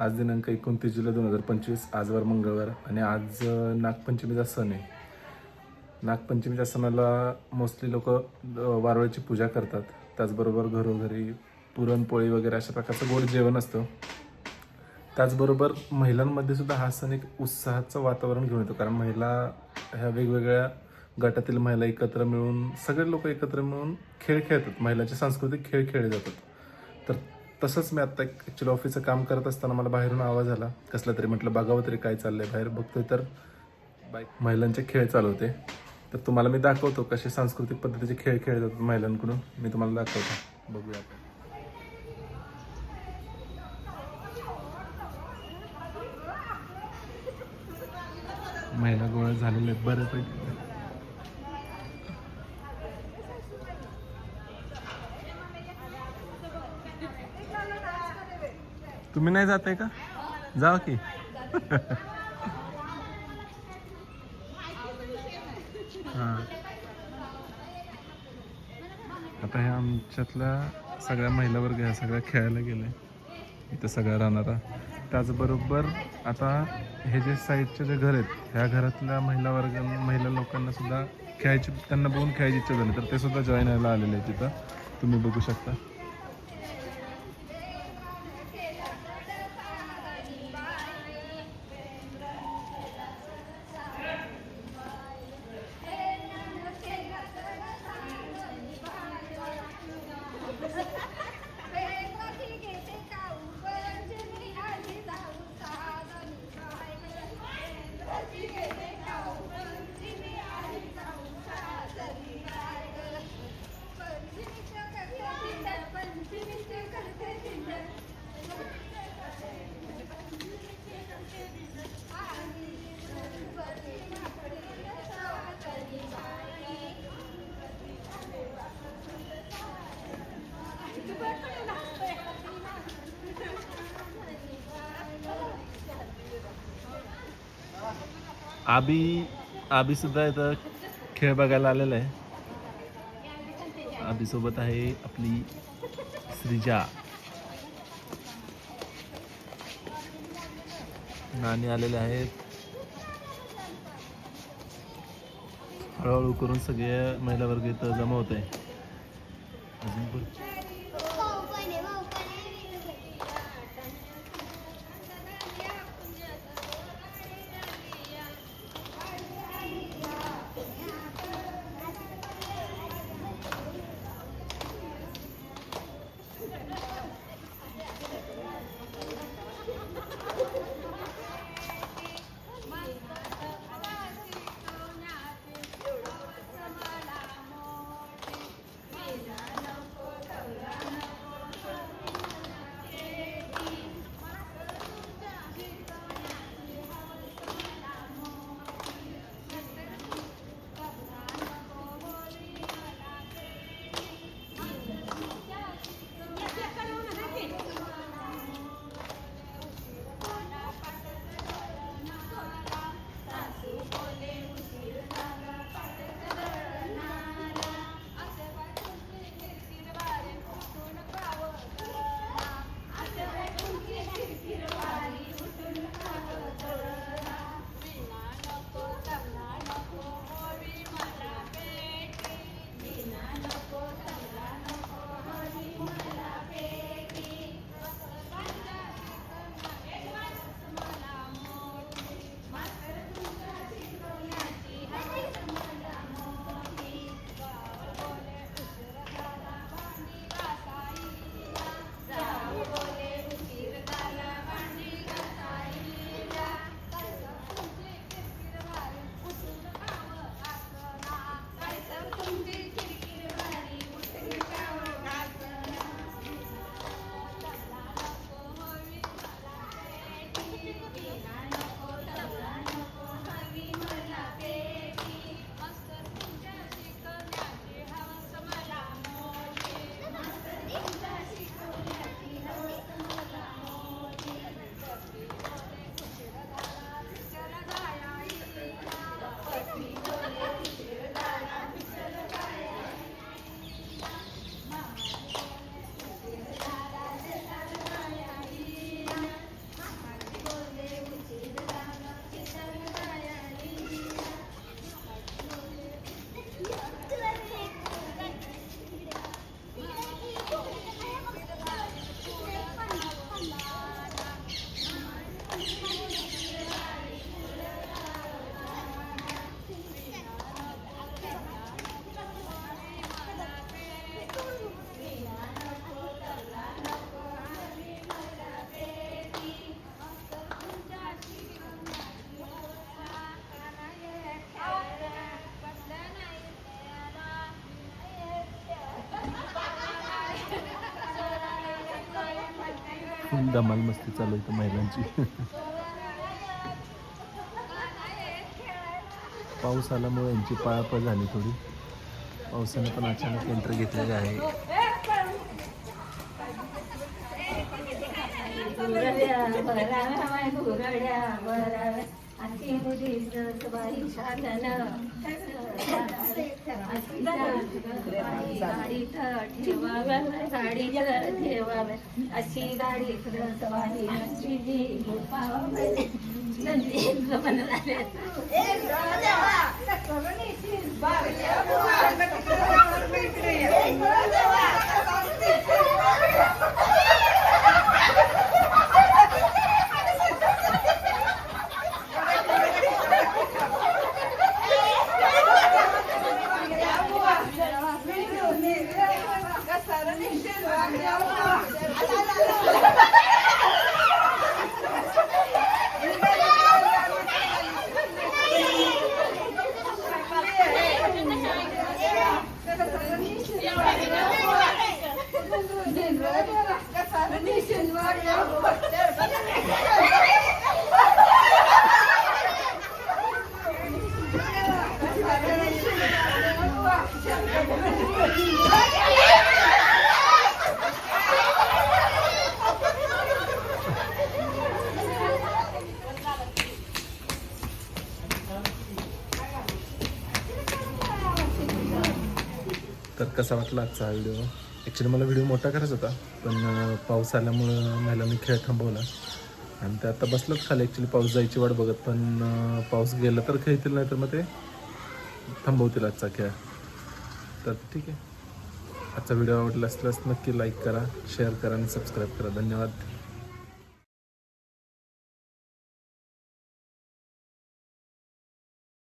आज दिनांक एकोणतीस जुलै दोन हजार पंचवीस आजवर मंगळवार आणि आज नागपंचमीचा सण आहे. नागपंचमीच्या सणाला मोस्टली लोक वारुळाची पूजा करतात. त्याचबरोबर घरोघरी पुरणपोळी वगैरे अशा प्रकारचं गोड जेवण असतं. त्याचबरोबर महिलांमध्ये सुद्धा हा सण एक उत्साहाचं वातावरण घेऊन येतो. कारण महिला ह्या वेगवेगळ्या गटातील महिला एकत्र मिळून सगळे लोक एकत्र मिळून खेळ खेळतात. महिलांचे सांस्कृतिक खेळ खेळले जातात. तर तसंच मी आता ॲक्च्युली ऑफिसचं काम करत असताना मला बाहेरून आवाज आला. कसला तरी म्हटलं बघावं तरी काय चाललंय बाहेर बघतोय तर बाईक महिलांचे खेळ चालू होते. तर तुम्हाला मी दाखवतो कसे सांस्कृतिक पद्धतीचे खेळ खेळले जातात महिलांकडून. मी तुम्हाला दाखवतो. बघूया. आपण महिला गोळा झालेले आहेत. बऱ्यापैकी तुम्ही नाही जाताय का? जा की. हां. आता ह्या आमच्यातल्या सगळ्या महिला वर्ग ह्या सगळ्या खेळायला गेले. इथं सगळ्या राहणारा त्याचबरोबर आता हे जे साईडचे जे घर आहेत ह्या घरातल्या महिला वर्ग महिला लोकांना सुद्धा खेळायची त्यांना बघून खेळायची इच्छा झाली तर ते सुद्धा जॉईन व्हायला आलेले आहेत तिथं तुम्ही बघू शकता. आबी आबी सुद्धा इथं खेळ बघायला आलेला आहे. आबीसोबत आहे आपली श्रीजा. नाणी आलेले आहेत. हळूहळू करून सगळे महिला वर्ग इथं जमा होत आहे. अजून धमाल मस्ती चालू आहे महिलांची. पाऊस आल्यामुळे यांची पाळापळ झाली थोडी. पावसाने पण अचानक यंत्र घेतलेले आहे. बाई साधन ठेवाव्या गाडीत ठेवाव्या अशी गाडी सवारी तर कसा वाटला आजचा व्हिडिओ? ॲक्च्युली मला व्हिडिओ मोठा करायचा होता पण पाऊस आल्यामुळं महिलांनी खेळ थांबवला. आणि ते आता बसलंच खाली. ॲक्च्युली पाऊस जायची वाट बघत पण पाऊस गेला तर खेळतील नाही तर मग ते थांबवतील आजचा खेळ. तर ठीक आहे. आजचा व्हिडिओ आवडला असल्यास नक्की लाईक करा शेअर करा आणि सबस्क्राईब करा. धन्यवाद.